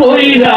পইরা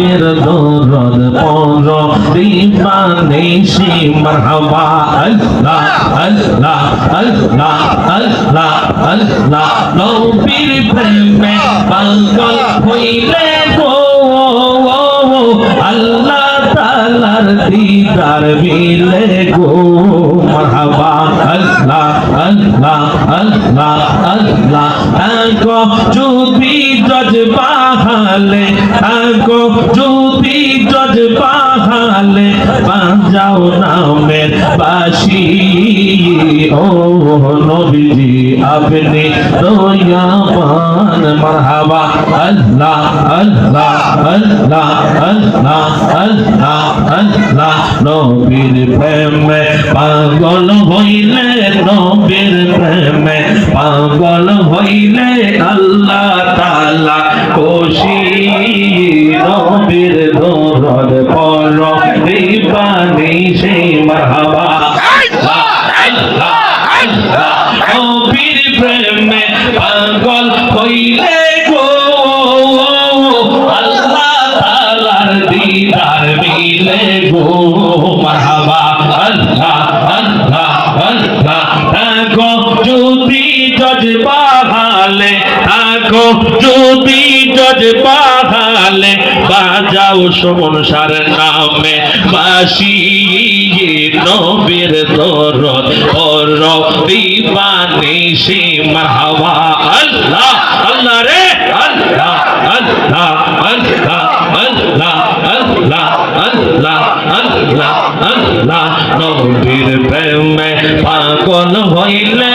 নবীর দরদ পর দিবানে সে মারহাবা আল্লাহ আল্লাহ আল্লাহ আল্লাহ আল্লাহ। নবীর প্রেমে পাগল হইলে গো, আল্লাহ তালার দিদার মিলে গো, মারহাবা। আল্লাহ আল্লাহ আল্লাহ আল্লাহ। যদি জজ বাহালে আগো যদি জজ বাহালে বাজাও নামের বাসি ও নবীজি, আপনি দয়াবান, মারহাবা, আল্লাহ আল্লাহ আল্লাহ আল্লাহ আল্লাহ আল্লাহ। নবীর প্রেমে পাগল হইলে নবীর প্রেমে পাগল হইলে আল্লাহ তালা খুশি নবীর দরদ পর দিবানি সে মারহাবা। নবীর প্রেমে পাগল হইলে গো। আল্লাহ তালার দিদার মিলে গো মারহাবা। আল্লাহ আল্লাহ আল্লাহ। থাকো যদি জজ বাহালে থাকো যদি জজ বাহালে বাজাও সমনসার নামে, বাসি নবীর দরদ পর, দিবানি সে মারহাবা, আল্লাহ আল্লাহ রে, আল্লাহ আল্লাহ আল্লাহ আল্লাহ আল্লাহ আল্লাহ আল্লাহ আল্লাহ, নবীর প্রেমে পাগল হইলে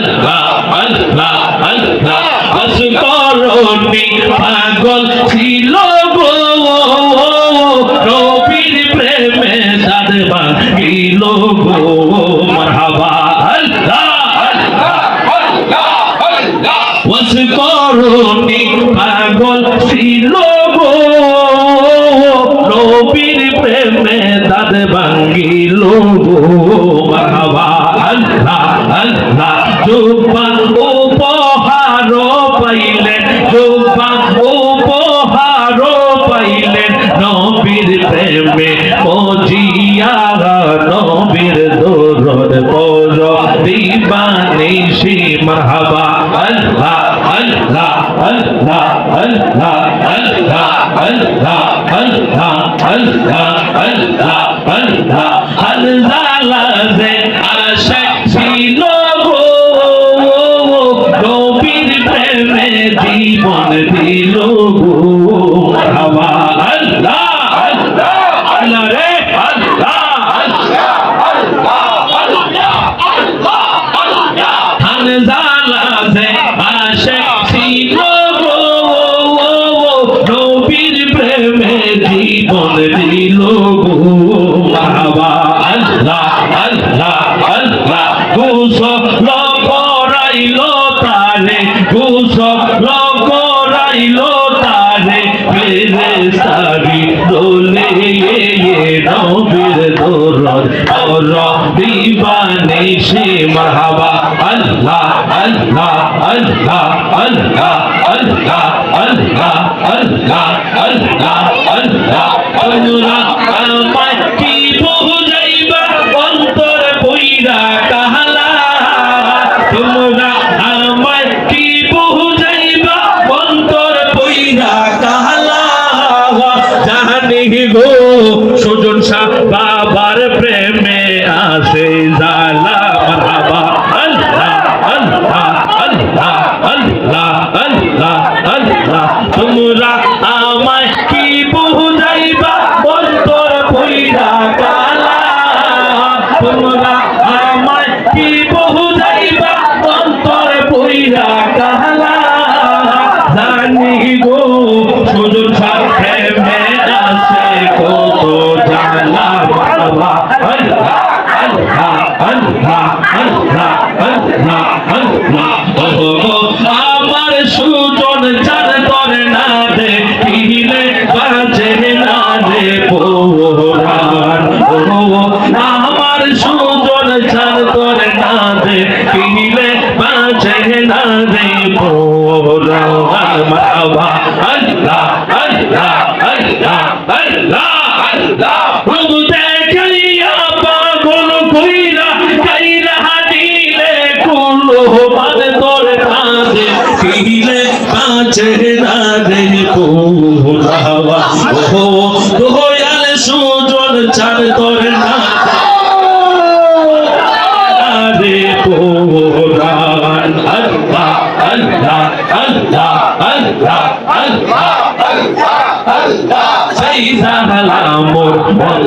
আল্লাহ আল্লাহ আল্লাহ অস্করণী পাগল ছিল রবির প্রেমে সাদবা গিল গো মারহাবা আল্লাহ অস্করণী পাগল ছিল গো রবির প্রেমে সাদ ভাঙ্গিল গো মারহাবা আল্লাহ আল্লাহ do Pai. জীবন দিল। রে সারি, দোলে নবীর দৌরদ। আর দিবানে সে মারহাবা। আল্লাহ আল্লাহ আল্লাহ আল্লাহ আল্লাহ আল্লাহ আল্লাহ আল্লাহ আল্লাহ। আল্লাহ আল্লাহ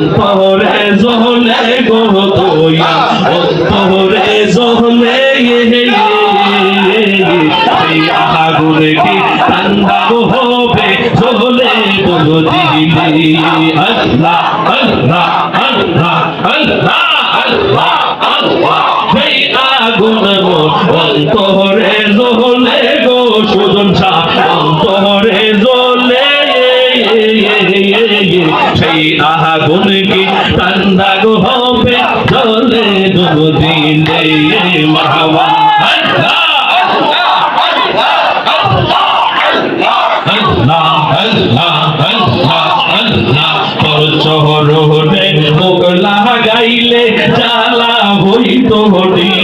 অন্তরে জহলে গো দয়া অন্তরে জহলে আগুনে কি ঠান্ডা হবে জহলে গো দিলি আল্লাহ আল্লাহ আল্লাহ আল্লাহ আল্লাহ আল্লাহ। সেই আগুন অন্তরে বুরকি কান্দা গো হবে চলে গো দিলে মহাবা চহর মোগলা গাইলে চালা হইত হটি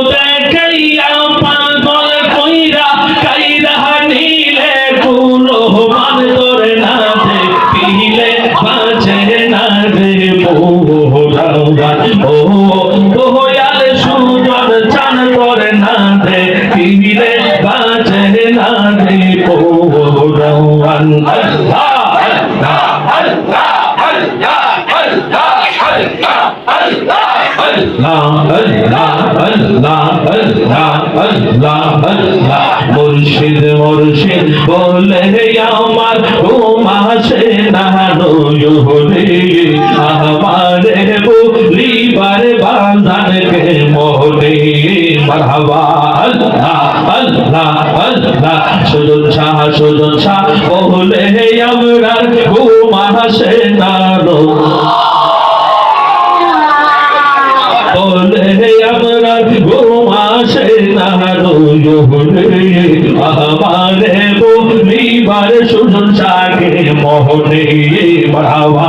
মুর্শিদ বলে আমার ঘুমাসে না রে আমারে বলিবার বাঁধান কে মোহরে মারহাবা আল্লাহ আল্লাহ আল্লাহ সুজন শাহ সুজন শাহ বলে আমরা বলিবার সুজন চাকে মোহনে বাবা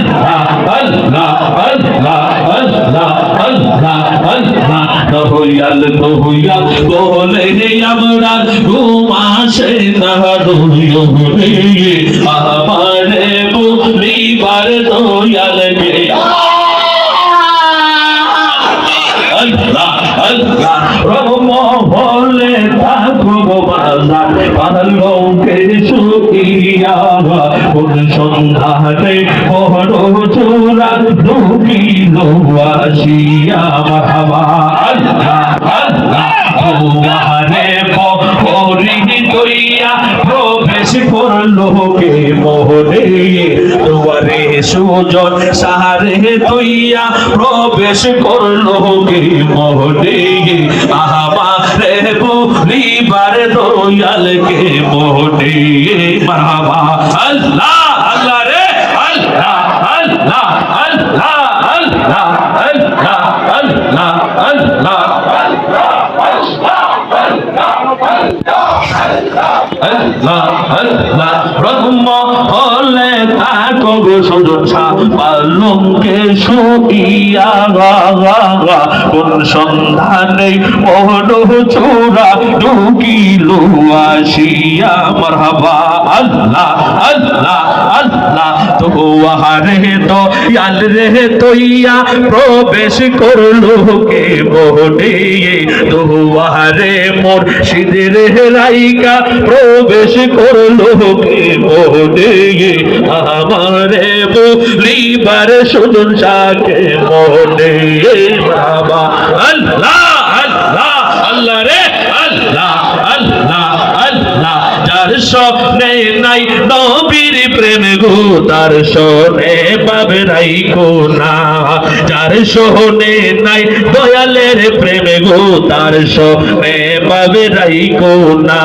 আমরা আমারে দুয়ারে পরি দইয়া প্রবেশ করল কে মোহরে দুয়ারে সুজন সাহারে দইয়া প্রবেশ করল কে মোহরে আহাবারে বলিবার দয়াল কে মোহরে আল্লাহ আল্লাহ। ব্রহ্ম হলে তাকো সুরক্ষা পালঙ্কে শুইয়া কোন সন্ধানে মোহন চূড়া ঢুকিল আসিয়া মারহাবা আল্লাহ আল্লাহ আল্লাহ আহারে প্রবেশ করল কে মোহনে আহারে মোর সিদের রাইকা প্রবেশ করল কে মোহনে আমারে বলিবার সুজন শাকে মোহনে বাবা, আল্লাহ আল্লাহ আল্লাহ রে আল্লাহ আল্লাহ আল্লাহ স্বপ্নে নাই নবীর প্রেম গো, তার শোনে পাবে নাই কোনা। যার শোনে নাই দয়ালের প্রেম গো, তার শোনে পাবে নাই কোনা।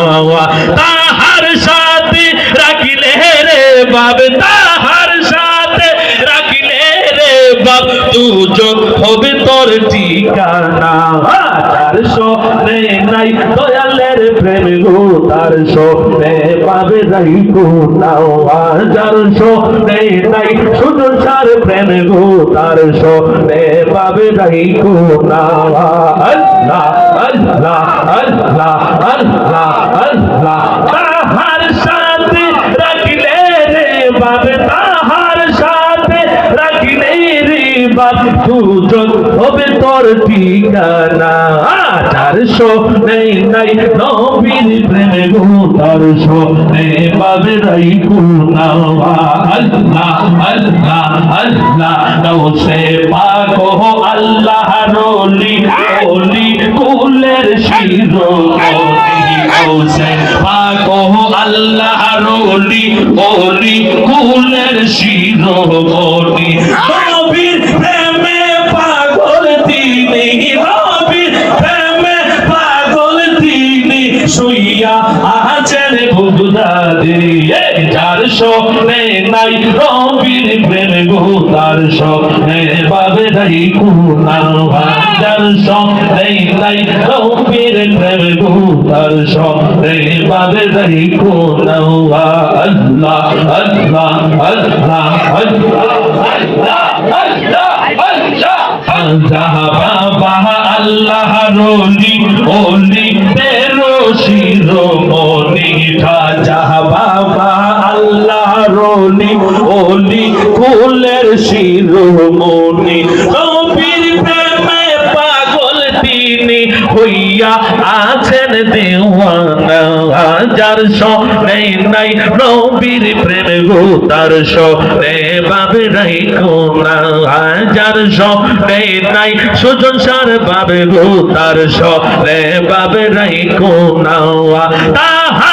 তাহার সাথে রাখিলে রে বাবে তাহার সাথে রাখিলে রে বাপ, দুজন হবে তোর ঠিকানা। তার শোনে নাই দয়ালের প্রেম গো তার শোনে পাবে নাই কোনা যার শোনে নাই শুধু তার প্রেম গো তার শোনে পাবে নাই কোনা আল্লাহ আল্লাহ আল্লাহ আল্লাহ আল্লাহ। তাহার সাথে রাখিলে রে বাবে তাহার সাথে রাখিলে রে বাপ দুজন হবে তোর ঠিকানা। নেই প্রেমে গো পাবে রাই কুনা আল্লাহ আল্লাহ আল্লাহ, নও সে পাকো আল্লাহ রলি ওলি কুলের শিরো পাকো আল্লাহ রলি ওলি কুলের শিরো আছেন বুদা দিয়ে যার স্বপ্নে নাই রবির প্রেম গো, তার স্বপ্নে পাবে নাই কুনা যার স্বপ্নে নাই রবির প্রেম গো, তার স্বপ্নে পাবে নাই কুনা আল্লাহ আল্লাহ আল্লাহ আল্লাহ আল্লাহ আল্লাহ। বাবা, আল্লাহ রলি ওলি তেরো শিরোমণি খাজা বাবা আল্লাহ রলি ওলি কুলের শিরোমণি। নবীর প্রেমে পাগল তিনি হইয়া আছেন দেওয়ানা। যার সনে নাই নবীর প্রেম গো, তার সনে বাবে নাই কোনা যার সনে নাই সুজন সার বাবে গো, তার সনে বাবে নাই কোনা তাহার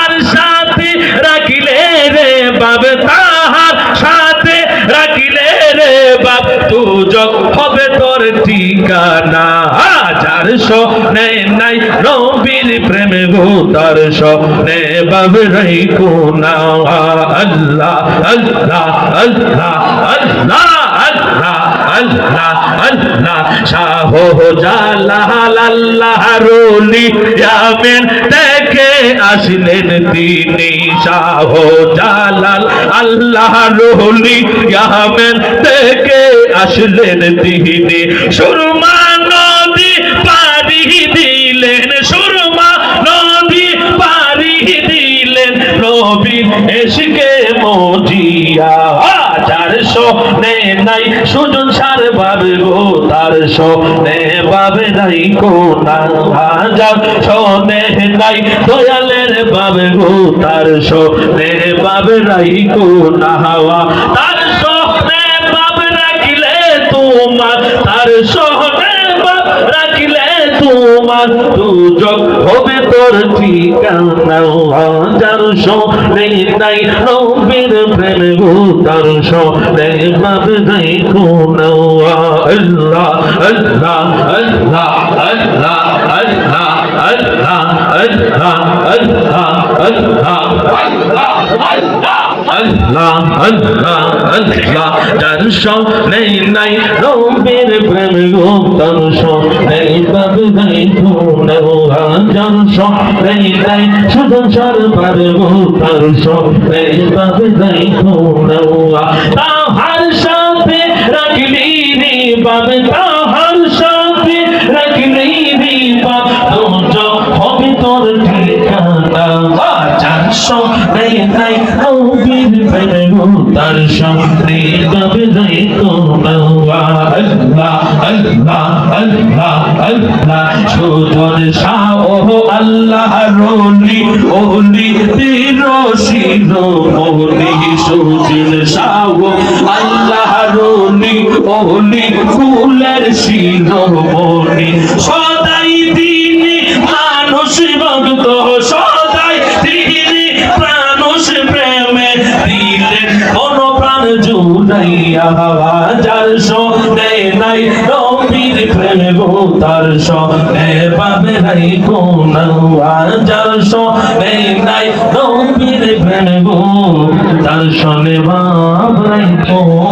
হবে তোর ঠিকানা। যার সনে নাই নবীর প্রেম ভূতার তার সনে বাবে নাই কোনা আল্লাহ আল্লাহ আল্লাহ আল্লাহ আল্লাহ আল্লাহ। আল্লাহ শাহ জালাল আল্লাহ রলি ইয়ামেন দেখে আসলেন তিনি শাহ জালাল, আল্লাহ রলি ইয়ামেন দেখে আসলেন তিনি সুরমা নদী পারি দিলেন, সুরমা নদী পারি দিলেন। নবীন এসকে মজিয়া। যার নে নাই, সুজন সার বাবে গো, তার নে বাবে নাই কোনা যার নে নাই, দয়ালের বাবে গো, তার নে বাবে নাই কোনা হাওয়া। তার নে বাবে রাখিলে তোমার, তার তোমার দুজক হবে তোর ঠিকানা যার শোনে নাই নবীর প্রেম তার শোনে বাবে নাই কোনা আল্লাহ আল্লাহ আল্লাহ আল্লাহ আল্লাহ আল্লাহ আল্লাহ আল্লাহ আল্লাহ আল্লাহ আল্লাহ নাই ভুলেও আঞ্জন স্বপ্নে দেয় শুধু সরবার ভূতার স্বপ্নে পাবে দেয় ভুলেও তাহার সাথে রাখলি রে পাবে তাহার সাথে রাখলি হবে তোর ঠিকানা বাজার স্বপ্নে দেয় কবির আল্লাহ আল্লাহ আল্লাহ আল্লাহ সুজন শাহ আল্লাহ রলি ওলি তিরসির মোহনি সুজন শাহ আল্লাহ রলি ওলি ফুলের শিরোমণি সদাই তিনি মানুষ ভক্ত, সদাই তিনি মানুষ প্রেমে। দিলেন কোন প্রাণ জুড়াইয়া যার সঙ্গে নাই তার সনে পাবে নাই কোন যার সনে নাই নবীর ভেড়বো তার সনে নাই কোন